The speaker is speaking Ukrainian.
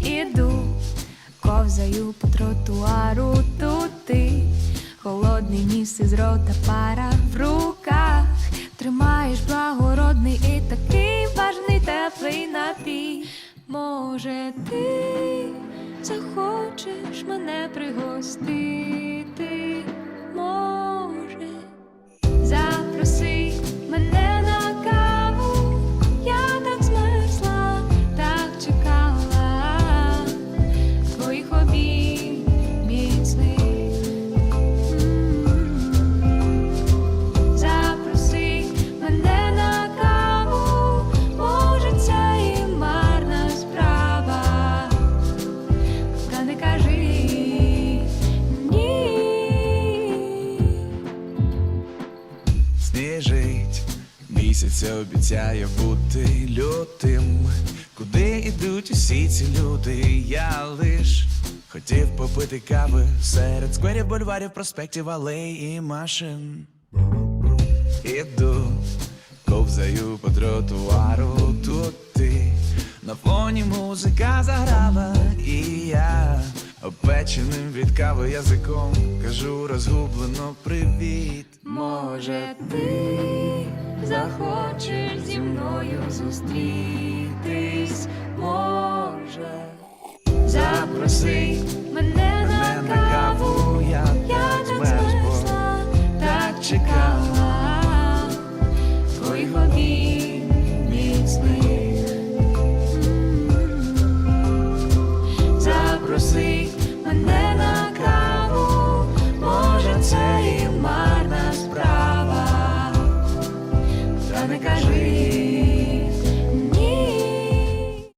іду, ковзаю по тротуару тут ти, холодний ніс із рота пара в руках, тримаєш благородний і такий важний теплий напій. Може, ти захочеш мене пригостити? Сніжить, місяць обіцяє бути лютим. Куди ідуть усі ці люди? Я лиш хотів попити кави серед скверів, бульварів, проспектів, алей і машин. Іду, ковзаю по тротуару тут ти. На фоні музика заграла, і я опеченим від кави язиком кажу розгублено привіт. Може, ти захочеш зі мною зустрітись, може, запроси мене на каву, я так змерзла, так чекала твоїх годин міцних. Запроси.